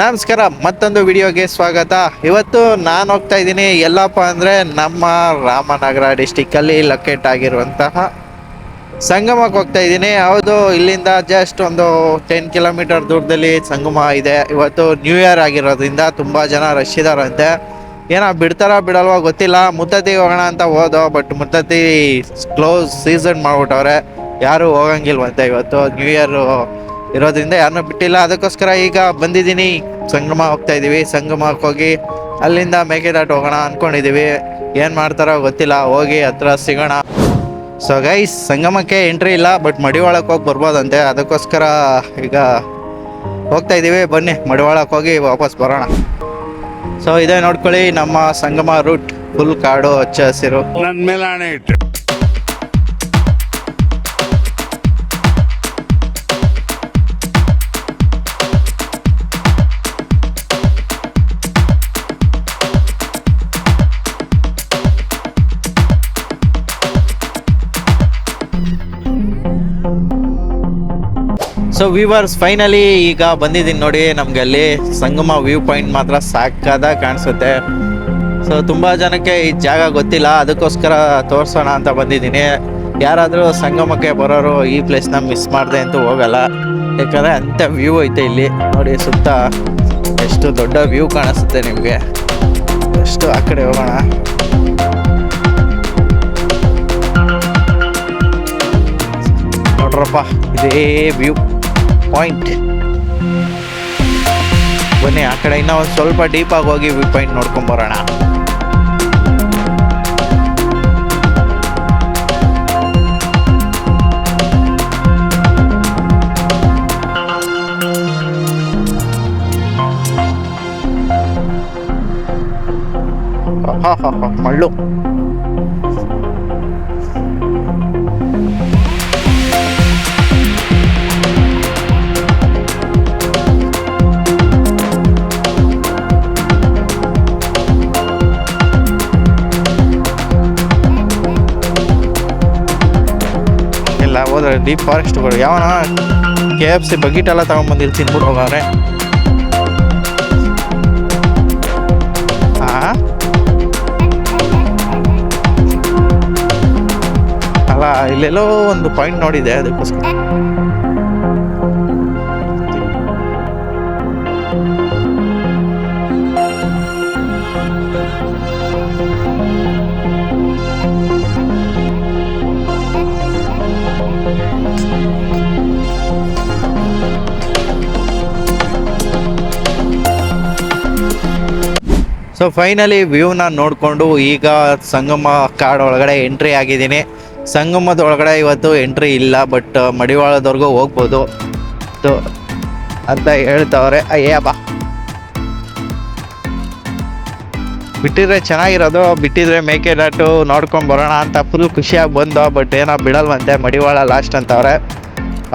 ನಮಸ್ಕಾರ, ಮತ್ತೊಂದು ವಿಡಿಯೋಗೆ ಸ್ವಾಗತ. ಇವತ್ತು ನಾನು ಹೋಗ್ತಾ ಇದ್ದೀನಿ, ಎಲ್ಲಪ್ಪ ಅಂದರೆ ನಮ್ಮ ರಾಮನಗರ ಡಿಸ್ಟಿಕ್ಕಲ್ಲಿ ಲೊಕೇಟ್ ಆಗಿರುವಂತಹ ಸಂಗಮಕ್ಕೆ ಹೋಗ್ತಾ ಇದ್ದೀನಿ. ಹೌದು, ಇಲ್ಲಿಂದ ಜಸ್ಟ್ ಒಂದು ಟೆನ್ ಕಿಲೋಮೀಟರ್ ದೂರದಲ್ಲಿ ಸಂಗಮ ಇದೆ. ಇವತ್ತು ನ್ಯೂ ಇಯರ್ ಆಗಿರೋದ್ರಿಂದ ತುಂಬ ಜನ ರಶ್ ಇದಾರಂತೆ. ಏನೋ ಬಿಡ್ತಾರ ಬಿಡಲ್ವಾ ಗೊತ್ತಿಲ್ಲ. ಮುತ್ತತಿ ಹೋಗೋಣ ಅಂತ ಹೋದೋ ಬಟ್ ಮುತ್ತತಿ ಕ್ಲೋಸ್ ಸೀಸನ್ ಮಾಡ್ಬಿಟ್ಟವ್ರೆ. ಯಾರೂ ಹೋಗಂಗಿಲ್ವಂತೆ ಇವತ್ತು. ನ್ಯೂ ಇಯರ್ ಇರೋದ್ರಿಂದ ಯಾರನ್ನೂ ಬಿಟ್ಟಿಲ್ಲ. ಅದಕ್ಕೋಸ್ಕರ ಈಗ ಬಂದಿದ್ದೀನಿ. ಸಂಗಮ ಹೋಗ್ತಾ ಇದ್ದೀವಿ. ಸಂಗಮಕ್ಕೆ ಹೋಗಿ ಅಲ್ಲಿಂದ ಮೇಕೆದಾಟು ಹೋಗೋಣ ಅಂದ್ಕೊಂಡಿದ್ದೀವಿ ಏನು ಮಾಡ್ತಾರೋ ಗೊತ್ತಿಲ್ಲ. ಹೋಗಿ ಹತ್ರ ಸಿಗೋಣ. ಸೊ ಗೈಸ್ ಸಂಗಮಕ್ಕೆ ಎಂಟ್ರಿ ಇಲ್ಲ. ಬಟ್ ಮಡಿವಾಳಕ್ಕೆ ಹೋಗಿ ಬರ್ಬೋದಂತೆ. ಅದಕ್ಕೋಸ್ಕರ ಈಗ ಹೋಗ್ತಾ ಇದ್ದೀವಿ. ಬನ್ನಿ, ಮಡಿವಾಳಕ್ಕೆ ಹೋಗಿ ವಾಪಸ್ ಬರೋಣ. ಸೊ ಇದೇ ನೋಡ್ಕೊಳ್ಳಿ. ನಮ್ಮ ಸಂಗಮ ರೂಟ್ ಫುಲ್ ಕಾಡು, ಹಚ್ಚ ಹಸಿರು. ನನ್ನ ಮೇಲೆ ಸೊ ವ್ಯೂವರ್ಸ್ ಫೈನಲಿ ಈಗ ಬಂದಿದ್ದೀನಿ ನೋಡಿ ನಮಗೆ ಅಲ್ಲಿ ಸಂಗಮ ವ್ಯೂ ಪಾಯಿಂಟ್ ಮಾತ್ರ ಸಾಕಾದ ಕಾಣಿಸುತ್ತೆ. ಸೊ ತುಂಬ ಜನಕ್ಕೆ ಈ ಜಾಗ ಗೊತ್ತಿಲ್ಲ, ಅದಕ್ಕೋಸ್ಕರ ತೋರಿಸೋಣ ಅಂತ ಬಂದಿದ್ದೀನಿ. ಯಾರಾದರೂ ಸಂಗಮಕ್ಕೆ ಬರೋರು ಈ ಪ್ಲೇಸ್ನ ಮಿಸ್ ಮಾಡಿದೆ ಅಂತೂ ಹೋಗಲ್ಲ. ಯಾಕಂದರೆ ಅಂಥ ವ್ಯೂ ಐತೆ ಇಲ್ಲಿ. ನೋಡಿ, ಸುತ್ತ ಎಷ್ಟು ದೊಡ್ಡ ವ್ಯೂ ಕಾಣಿಸುತ್ತೆ ನಿಮಗೆ. ಎಷ್ಟು ಆ ಕಡೆ ಹೋಗೋಣ. ನೋಡ್ರಪ್ಪ, ಇದೇ ವ್ಯೂ ಪಾಯಿಂಟ್ ಬನ್ನಿ, ಆ ಕಡೆ ಇನ್ನೂ ಒಂದು ಸ್ವಲ್ಪ ಡೀಪಾಗಿ ಹೋಗಿ ವ್ಯೂ ಪಾಯಿಂಟ್ ನೋಡ್ಕೊಂಡು ಬರೋಣ. ಹಾ ಮಳ್ಳು. ಡೀಪ್ ಫಾರೆಸ್ಟ್ಗಳು ಯಾವನ? ಕೆ ಎಫ್ ಸಿ ಬಗೀಟ್ ಎಲ್ಲ ತಗೊಂಡ್ಬಂದಿಲ್ಲಿ ತಿನ್ಬಿಟ್ಟು ಹೋಗವ್ರೆ ಅಲ್ಲ, ಇಲ್ಲೆಲ್ಲೋ ಒಂದು ಪಾಯಿಂಟ್ ನೋಡಿದೆ ಅದಕ್ಕೋಸ್ಕರ. ಫೈನಲಿ ವ್ಯೂನ ನೋಡಿಕೊಂಡು ಈಗ ಸಂಗಮ ಕಾರ್ಡ್ ಒಳಗಡೆ ಎಂಟ್ರಿ ಆಗಿದ್ದೀನಿ. ಸಂಗಮದ ಒಳಗಡೆ ಇವತ್ತು ಎಂಟ್ರಿ ಇಲ್ಲ ಬಟ್ ಮಡಿವಾಳದವ್ರಿಗೂ ಹೋಗ್ಬೋದು. ಅಂತ ಹೇಳ್ತವ್ರೆ. ಅಯ್ಯ ಬಾ ಬಿಟ್ಟಿದ್ರೆ ಚೆನ್ನಾಗಿರೋದು, ಬಿಟ್ಟಿದ್ರೆ ಮೇಕೆದಾಟು ನೋಡ್ಕೊಂಡು ಬರೋಣ ಅಂತ ಫುಲ್ ಖುಷಿಯಾಗಿ ಬಂದು ಬಟ್ ಏನೋ ಬಿಡಲ್ವಂತೆ ಮಡಿವಾಳ ಲಾಸ್ಟ್ ಅಂತವ್ರೆ.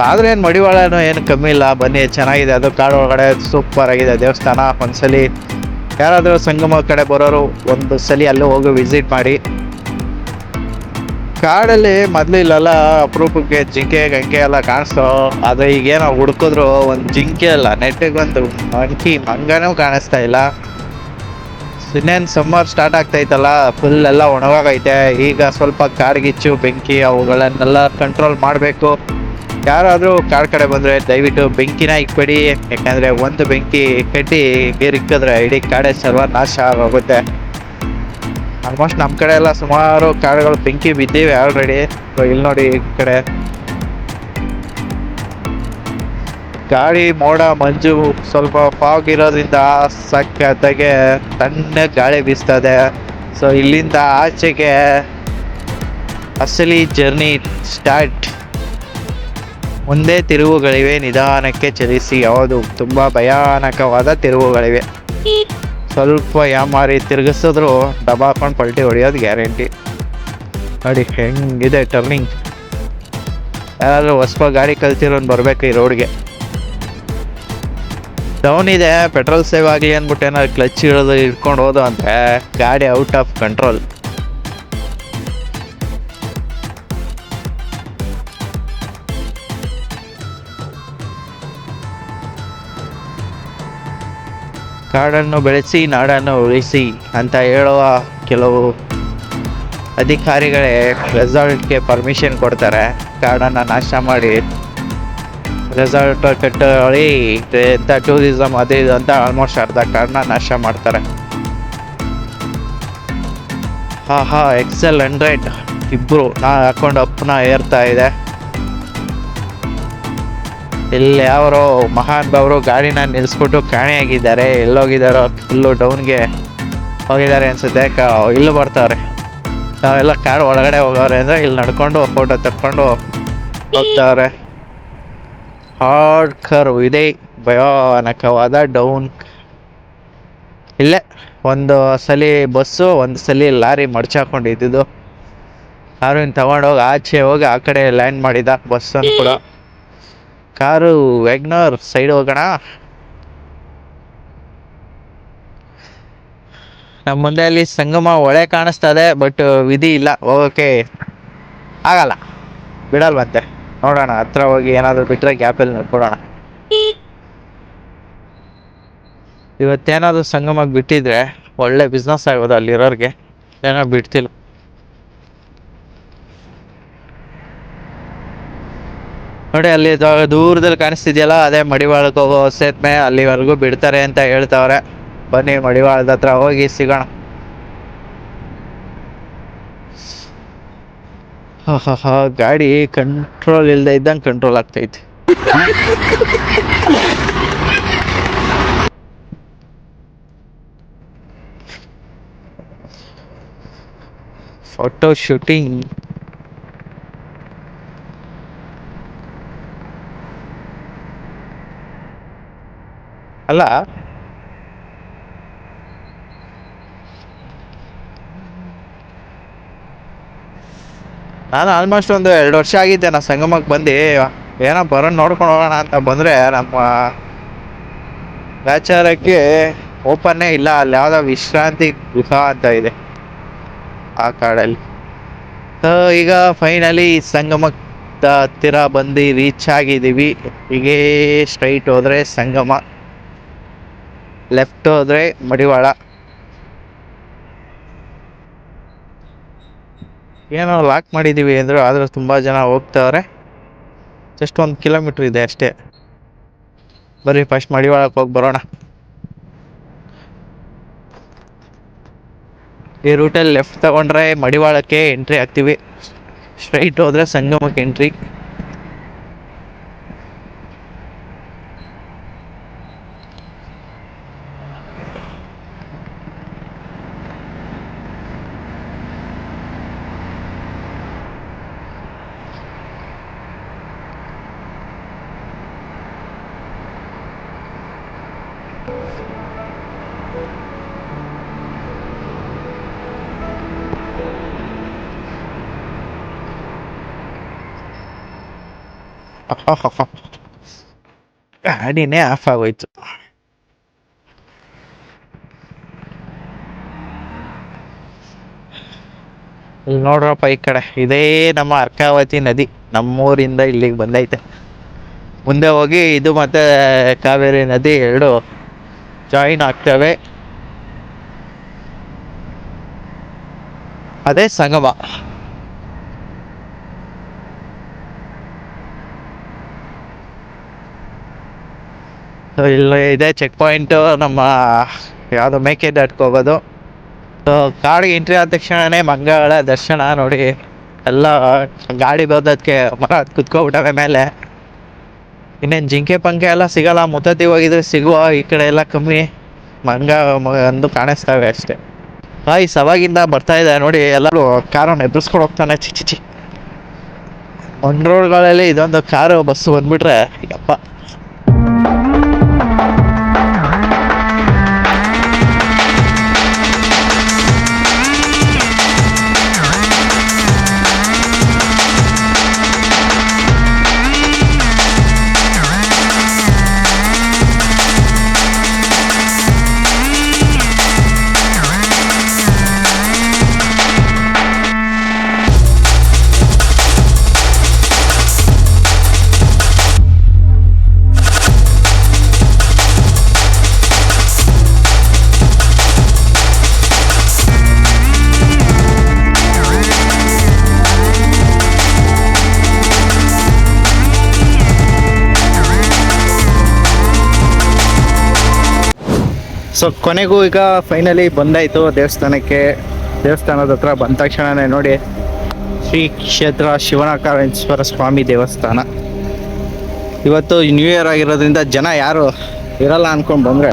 ಆದ್ರೆ ಏನು ಮಡಿವಾಳನೂ ಏನು ಕಮ್ಮಿ ಇಲ್ಲ. ಬನ್ನಿ, ಚೆನ್ನಾಗಿದೆ. ಅದು ಕಾಡು ಒಳಗಡೆ ಸೂಪರ್ ಆಗಿದೆ ದೇವಸ್ಥಾನ. ಒಂದ್ಸಲಿ ಯಾರಾದರೂ ಸಂಗಮ ಕಡೆ ಬರೋರು ಒಂದು ಸಲ ಅಲ್ಲೂ ಹೋಗಿ ವಿಸಿಟ್ ಮಾಡಿ. ಕಾಡಲ್ಲಿ ಮೊದಲು ಇಲ್ಲೆಲ್ಲ ಅಪರೂಪಕ್ಕೆ ಜಿಂಕೆ ಗಂಕೆ ಎಲ್ಲ ಕಾಣಿಸ್ತು. ಅದು ಈಗೇನೋ ಹುಡುಕಿದ್ರು ಒಂದು ಜಿಂಕೆ ಅಲ್ಲ, ನೆಟ್ಟಿಗೆ ಒಂದು ಮಂಕಿ ಮಂಗನೂ ಕಾಣಿಸ್ತಾ ಇಲ್ಲ. ಇನ್ನೇನು ಸಮ್ಮರ್ ಸ್ಟಾರ್ಟ್ ಆಗ್ತೈತಲ್ಲ ಫುಲ್ ಎಲ್ಲ ಒಣಗೋಗೈತೆ. ಈಗ ಸ್ವಲ್ಪ ಕಾಡ್ಗಿಚ್ಚು, ಬೆಂಕಿ ಅವುಗಳನ್ನೆಲ್ಲ ಕಂಟ್ರೋಲ್ ಮಾಡಬೇಕು. ಯಾರಾದರೂ ಕಾಡ್ ಕಡೆ ಬಂದರೆ ದಯವಿಟ್ಟು ಬೆಂಕಿನ ಇಕ್ಬೇಡಿ, ಯಾಕಂದರೆ ಒಂದು ಬೆಂಕಿ ಕಟ್ಟಿ ಇಕ್ಕಿದ್ರೆ ಇಡೀ ಕಾಡೆ ಸರ್ವನಾಶ ಆಗೋಗುತ್ತೆ. ಆಲ್ಮೋಸ್ಟ್ ನಮ್ಮ ಕಡೆ ಎಲ್ಲ ಸುಮಾರು ಕಾಡುಗಳು ಬೆಂಕಿ ಬಿದ್ದೀವಿ ಆಲ್ರೆಡಿ ಇಲ್ಲಿ ನೋಡಿ ಈ ಕಡೆ. ಗಾಳಿ ಮೋಡ ಮಂಜು ಸ್ವಲ್ಪ ಫಾಗ್ ಇರೋದ್ರಿಂದ ಸಕ್ಕತ್ತಾಗೆ ತಣ್ಣ ಗಾಳಿ ಬೀಸ್ತದೆ. ಸೊ ಇಲ್ಲಿಂದ ಆಚೆಗೆ ಅಸಲಿ ಜರ್ನಿ ಸ್ಟಾರ್ಟ್ ಮುಂದೆ ತಿರುವುಗಳಿವೆ. ನಿಧಾನಕ್ಕೆ ಚಲಿಸಿ, ಯಾವುದು ತುಂಬ ಭಯಾನಕವಾದ ತಿರುವುಗಳಿವೆ. ಸ್ವಲ್ಪ ಯಾಮಾರಿ ತಿರುಗಿಸಿದ್ರು ಹಾಕೊಂಡು ಪಲ್ಟಿ ಹೊಡೆಯೋದು ಗ್ಯಾರಂಟಿ. ನೋಡಿ ಹೆಂಗಿದೆ ಟರ್ನಿಂಗ್? ಯಾರಾದರೂ ಹೊಸ ಗಾಡಿ ಕಲ್ತಿರೋನ್ ಬರಬೇಕು ಈ ರೋಡ್ಗೆ. ಡೌನ್ ಇದೆ ಪೆಟ್ರೋಲ್ ಸೇವ್ ಆಗಲಿ ಅಂದ್ಬಿಟ್ಟು ಏನಾದ್ರು ಕ್ಲಚ್ ಇಡೋದು ಇಟ್ಕೊಂಡು ಹೋದು ಅಂದರೆ ಗಾಡಿ ಔಟ್ ಆಫ್ ಕಂಟ್ರೋಲ್ ಕಾಡನ್ನು ಬೆಳೆಸಿ, ನಾಡನ್ನು ಉಳಿಸಿ ಅಂತ ಹೇಳುವ ಕೆಲವು ಅಧಿಕಾರಿಗಳೇ ರೆಸಾರ್ಟ್ಗೆ ಪರ್ಮಿಷನ್ ಕೊಡ್ತಾರೆ. ಕಾಡನ್ನು ನಾಶ ಮಾಡಿ. ರೆಸಾರ್ಟ್ ಕಟ್ಟಿ ಎಂಥ ಟೂರಿಸಮ್ ಅದು ಇದು ಅಂತ ಆಲ್ಮೋಸ್ಟ್ ಅರ್ಧ ಕಾಡನ್ನ ನಾಶ ಮಾಡ್ತಾರೆ. ಹಾ ಹಾ ಎಕ್ಸೆಲ್ ಹಂಡ್ರೆಡ್ ಇಬ್ಬರು ನಾ ಹಾಕೊಂಡು ಅಪ್ಪನ ಏರ್ತಾ ಇದೆ. ಇಲ್ಲಿ ಅವರು ಮಹಾನ್ ಬಾಬರು ಗಾಡಿನ ನಿಲ್ಲಿಸ್ಬಿಟ್ಟು ಕಾಣೆಯಾಗಿದ್ದಾರೆ. ಎಲ್ಲೋಗಿದ್ದಾರೋ ಫುಲ್ಲು ಡೌನ್ಗೆ ಹೋಗಿದ್ದಾರೆ ಅನ್ಸುತ್ತೆ. ಕ ಇಲ್ಲೂ ಬರ್ತಾವ್ರೆ ನಾವೆಲ್ಲ ಕಾರ್ ಒಳಗಡೆ ಹೋಗವ್ರೆ ಅಂದರೆ ಇಲ್ಲಿ ನಡ್ಕೊಂಡು ಫೋಟೋ ತಕ್ಕೊಂಡು ಹೋಗ್ತಾವ್ರೆ ಹಾರ್ಡ್ ಕರ್ವ್ ಇದೆ. ಭಯಾನಕವಾದ ಡೌನ್ ಇಲ್ಲೇ ಒಂದು ಸಲ ಬಸ್ಸು, ಒಂದು ಸಲ ಲಾರಿ ಮಡ್ಚಾಕೊಂಡಿದ್ದು ಕಾರಿನ ತಗೊಂಡೋಗಿ ಆಚೆ ಹೋಗಿ ಆ ಕಡೆ ಲ್ಯಾಂಡ್ ಮಾಡಿದ ಬಸ್ಸನ್ನು ಕೂಡ. ಕಾರು ವ್ಯಾಗ್ನರ್ ಸೈಡ್ ಹೋಗೋಣ. ನಮ್ಮ ಮುಂದೆ ಅಲ್ಲಿ ಸಂಗಮ ಒಳೆ ಕಾಣಿಸ್ತದೆ ಬಟ್ ವಿಧಿ ಇಲ್ಲ. ಹೋಗೋಕೆ ಆಗಲ್ಲ. ಬಿಡಲ್ವಂತೆ ನೋಡೋಣ, ಹತ್ರ ಹೋಗಿ ಏನಾದರೂ ಬಿಟ್ಟರೆ ಗ್ಯಾಪಲ್ಲಿ ನೋಡ್ಕೊಡೋಣ ಇವತ್ತೇನಾದರೂ ಸಂಗಮಕ್ಕೆ ಬಿಟ್ಟಿದ್ರೆ ಒಳ್ಳೆ ಬಿಸ್ನೆಸ್ ಆಗೋದು ಅಲ್ಲಿರೋರಿಗೆ. ಏನೋ ಬಿಡ್ತಿಲ್ಲ. ನೋಡಿ, ಅಲ್ಲಿ ದೂರದಲ್ಲಿ ಕಾಣಿಸ್ತಿದೆಯಲ್ಲ, ಅದೇ ಮಡಿವಾಳಕ್ಕೆ ಹೋಗೋ ಸೇತ್ಮೆ ಅಲ್ಲಿವರೆಗೂ ಬಿಡ್ತಾರೆ ಅಂತ ಹೇಳ್ತಾವ್ರೆ. ಬನ್ನಿ, ಮಡಿವಾಳದ ಹತ್ರ ಹೋಗಿ ಸಿಗೋಣ. ಗಾಡಿ ಕಂಟ್ರೋಲ್ ಇಲ್ಲದೆ ಇದ್ದಂಗೆ ಕಂಟ್ರೋಲ್ ಆಗ್ತೈತಿ. ಫೋಟೋ ಶೂಟಿಂಗ್ ಅಲ್ಲ? ನಾನು ಆಲ್ಮೋಸ್ಟ್ ಒಂದು ಎರಡು ವರ್ಷ ಆಗಿದ್ದೆ ನಾ ಸಂಗಮಕ್ಕೆ ಬಂದು, ಏನೋ ಬರೋಣ ನೋಡ್ಕೊಂಡು ಹೋಗೋಣ ಅಂತ ಬಂದರೆ ನಮ್ಮ ವ್ಯಾಚಾರಕ್ಕೆ ಓಪನ್ನೇ ಇಲ್ಲ, ಅಲ್ಲಿ ಯಾವುದೋ ವಿಶ್ರಾಂತಿ ಗೃಹ ಅಂತ ಇದೆ ಆ ಕಾಡಲ್ಲಿ. ಸೊ ಈಗ ಫೈನಲಿ ಸಂಗಮಕ್ಕೆ ಹತ್ತಿರ ಬಂದು ರೀಚ್ ಆಗಿದ್ದೀವಿ. ಹೀಗೇ ಸ್ಟ್ರೈಟ್ ಹೋದರೆ ಸಂಗಮ. ಲೆಫ್ಟ್ ಹೋದ್ರೆ ಮಡಿವಾಳ. ಏನೋ ಲಾಕ್ ಮಾಡಿದ್ದೀವಿ ಅಂದರು, ಆದರೂ ತುಂಬ ಜನ ಹೋಗ್ತಾವ್ರೆ. ಜಸ್ಟ್ ಒಂದು ಕಿಲೋಮೀಟ್ರ್ ಇದೆ ಅಷ್ಟೇ. ಬರ್ರಿ ಫಸ್ಟ್ ಮಡಿವಾಳಕ್ಕೆ ಹೋಗಿ ಬರೋಣ. ಈ ರೂಟಲ್ಲಿ ಲೆಫ್ಟ್ ತಗೊಂಡ್ರೆ ಮಡಿವಾಳಕ್ಕೆ ಎಂಟ್ರಿ ಆಗ್ತೀವಿ ಸ್ಟ್ರೈಟ್ ಹೋದರೆ ಸಂಗಮಕ್ಕೆ ಎಂಟ್ರಿ ಗಾಡಿನೇ ಆಫ್ ಆಗೋಯ್ತು ಇಲ್ಲಿ ನೋಡ್ರಪ್ಪ ಈ ಕಡೆ. ಇದೇ ನಮ್ಮ ಅರ್ಕಾವತಿ ನದಿ. ನಮ್ಮೂರಿಂದ ಇಲ್ಲಿಗೆ ಬಂದೈತೆ. ಮುಂದೆ ಹೋಗಿ ಇದು ಮತ್ತೆ ಕಾವೇರಿ ನದಿ ಎರಡು ಜಾಯಿನ್ ಆಗ್ತವೆ. ಅದೇ ಸಂಗಮ. ಸೊ ಇಲ್ಲಿ ಇದೆ ಚೆಕ್ ಪಾಯಿಂಟು ನಮ್ಮ ಯಾವುದು ಮೇಕೆ ದಾಟ್ಗೆ ಹೋಗೋದು. ಸೊ ಕಾಡಿಗೆ ಎಂಟ್ರಿ ಆದ ತಕ್ಷಣವೇ ಮಂಗಳ ದರ್ಶನ ನೋಡಿ ಎಲ್ಲ ಗಾಡಿ ಬರೋದಕ್ಕೆ ಮರ ಕುತ್ಕೊಬಿಟ್ಟವೆ ಮೇಲೆ. ಇನ್ನೇನು ಜಿಂಕೆ ಪಂಕೆ ಎಲ್ಲ ಸಿಗಲ್ಲ ಮುತ್ತತಿ ಹೋಗಿದ್ರೆ ಸಿಗುವ ಈ ಕಡೆ ಎಲ್ಲ ಕಮ್ಮಿ. ಮಂಗ ಅಂದು ಕಾಣಿಸ್ತವೆ ಅಷ್ಟೇ. ಹಾಯ್, ಸವಾಗಿಂದ ಬರ್ತಾ ಇದೆ. ನೋಡಿ, ಎಲ್ಲರೂ ಕಾರನ್ನು ಎದುರಿಸ್ಕೊಂಡು ಹೋಗ್ತಾನೆ. ಚಿಚಿ ಒನ್ ರೋಡ್ಗಳಲ್ಲಿ ಇದೊಂದು ಕಾರು, ಬಸ್ಸು ಬಂದ್ಬಿಟ್ರೆ, ಯಪ್ಪ. ಸೊ ಕೊನೆಗೂ ಈಗ ಫೈನಲಿ ಬಂದಾಯಿತು ದೇವಸ್ಥಾನಕ್ಕೆ. ದೇವಸ್ಥಾನದ ಹತ್ರ ಬಂದ ತಕ್ಷಣನೇ ನೋಡಿ ಶ್ರೀ ಕ್ಷೇತ್ರ ಶಿವನಕಾರೇಶ್ವರ ಸ್ವಾಮಿ ದೇವಸ್ಥಾನ. ಇವತ್ತು ನ್ಯೂ ಇಯರ್ ಆಗಿರೋದ್ರಿಂದ ಜನ ಯಾರು ಇರಲ್ಲ ಅನ್ಕೊಂಡು ಬಂದರೆ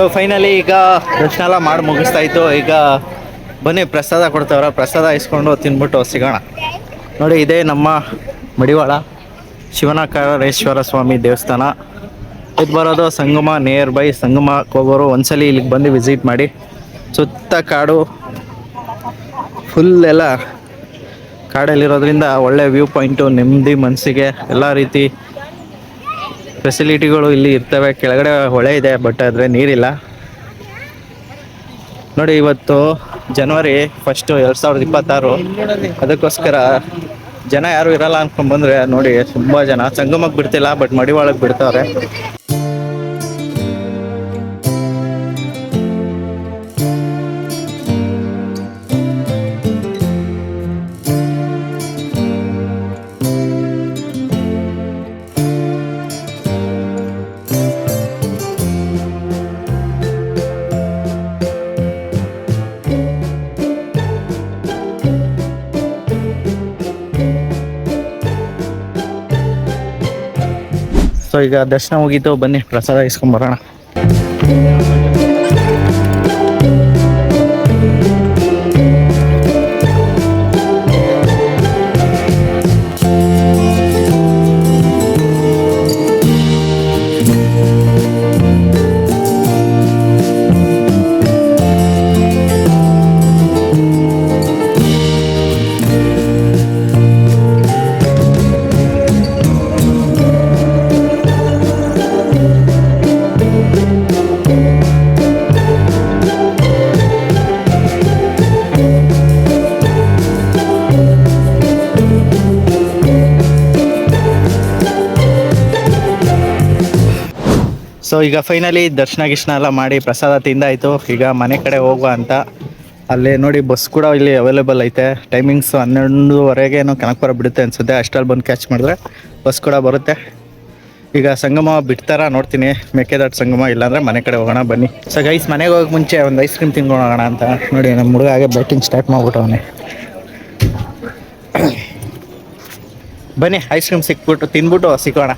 ಸೊ ಫೈನಲಿ ಈಗ ದರ್ಶನ ಮಾಡಿ ಮುಗಿಸ್ತಾ ಇತ್ತು. ಈಗ ಬನ್ನಿ, ಪ್ರಸಾದ ಕೊಡ್ತಾವ್ರ. ಪ್ರಸಾದ ಇಸ್ಕೊಂಡು ತಿನ್ಬಿಟ್ಟು ಸಿಗೋಣ. ನೋಡಿ, ಇದೇ ನಮ್ಮ ಮಡಿವಾಳ, ಶಿವನಕಾರೇಶ್ವರ ಸ್ವಾಮಿ ದೇವಸ್ಥಾನ. ಇದು ಬರೋದು ಸಂಗಮ ನಿಯರ್ ಬೈ ಸಂಗಮಕ್ಕೆ ಹೋಗೋರು ಒಂದ್ಸಲಿ ಇಲ್ಲಿಗೆ ಬಂದು ವಿಸಿಟ್ ಮಾಡಿ. ಸುತ್ತ ಕಾಡು ಫುಲ್ ಎಲ್ಲ ಕಾಡಲ್ಲಿರೋದ್ರಿಂದ ಒಳ್ಳೆ ವ್ಯೂ ಪಾಯಿಂಟು ನೆಮ್ಮದಿ ಮನಸ್ಸಿಗೆ, ಎಲ್ಲ ರೀತಿ ಫೆಸಿಲಿಟಿಗಳು ಇಲ್ಲಿ ಇರ್ತವೆ. ಕೆಳಗಡೆ ಹೊಳೆ ಇದೆ ಬಟ್ ಆದರೆ ನೀರಿಲ್ಲ. ನೋಡಿ, ಇವತ್ತು ಜನವರಿ ಫಸ್ಟು ಎರಡು ಸಾವಿರದ ಇಪ್ಪತ್ತಾರು. ಅದಕ್ಕೋಸ್ಕರ ಜನ ಯಾರು ಇರಲ್ಲ ಅನ್ಕೊಂಡ್ ಬಂದ್ರೆ ನೋಡಿ, ತುಂಬ ಜನ. ಸಂಗಮಕ್ಕೆ ಬಿಡ್ತಿಲ್ಲ ಬಟ್ ಮಡಿವಾಳಕ್ಕೆ ಬಿಡ್ತಾವ್ರೆ. ಸೊ ಈಗ ದರ್ಶನ ಮುಗೀತು. ಬನ್ನಿ ಪ್ರಸಾದ ಇಸ್ಕೊಂಡ್ ಬರೋಣ. ಸೊ ಈಗ ಫೈನಲಿ ದರ್ಶನ ಗಿರ್ಶನ ಎಲ್ಲ ಮಾಡಿ ಪ್ರಸಾದ ತಿಂದಾಯಿತು. ಈಗ ಮನೆ ಕಡೆ ಹೋಗುವ ಅಂತ. ಅಲ್ಲಿ ನೋಡಿ ಬಸ್ ಕೂಡ ಇಲ್ಲಿ ಅವೈಲೇಬಲ್ ಐತೆ. ಟೈಮಿಂಗ್ಸ್ ಹನ್ನೆರಡುವರೆಗೆ ಏನೋ ಕನಕಪುರ ಬಿಡುತ್ತೆ ಅನ್ಸುತ್ತೆ. ಅಷ್ಟರಲ್ಲಿ ಬಂದು ಕ್ಯಾಚ್ ಮಾಡಿದ್ರೆ ಬಸ್ ಕೂಡ ಬರುತ್ತೆ. ಈಗ ಸಂಗಮ ಬಿಡ್ತಾರ ನೋಡ್ತೀನಿ. ಮೇಕೆದಾಟು ಸಂಗಮ ಇಲ್ಲಾಂದ್ರೆ ಮನೆ ಕಡೆ ಹೋಗೋಣ, ಬನ್ನಿ. ಸೊ ಗೈಸ್ ಮನೆಗೆ ಹೋಗಕ್ಕೆ ಮುಂಚೆ ಒಂದು ಐಸ್ ಕ್ರೀಮ್ ತಿನ್ಕೊಂಡು ಹೋಗೋಣ ಅಂತ. ನೋಡಿ, ನಮ್ಮ ಹುಡುಗ ಹಾಗೆ ಬ್ಯಾಟಿಂಗ್ ಸ್ಟಾರ್ಟ್ ಮಾಡ್ಬಿಟ್ಟವನೆ ಬನ್ನಿ ಐಸ್ ಕ್ರೀಮ್ ಸಿಕ್ಬಿಟ್ಟು ತಿನ್ಬಿಟ್ಟು ಸಿಕ್ಕೋಣ